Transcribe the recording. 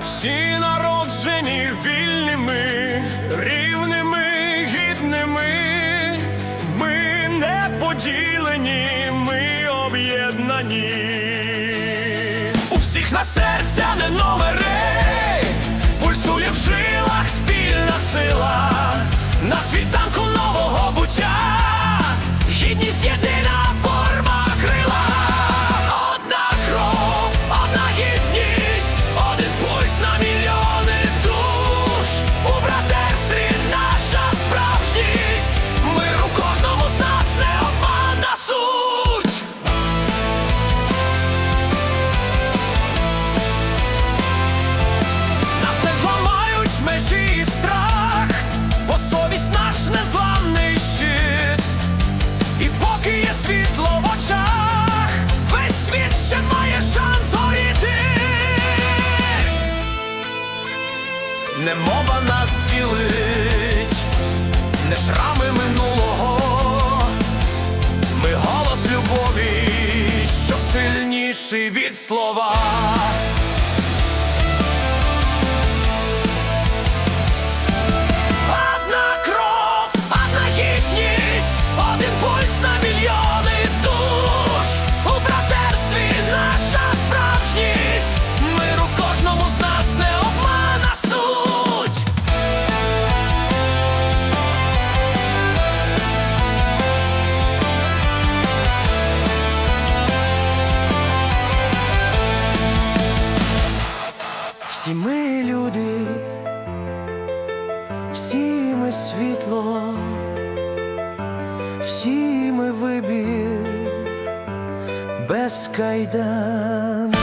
Всі народжені вільними, рівними, гідними. Ми не поділені, ми об'єднані. У всіх на серця не номери, пульсує в жилах спільна сила. Не мова нас ділить, не шрами минулого. Ми голос любові, що сильніший від слова. Всі ми люди, всі ми світло, всі ми вибір. Без кайдан.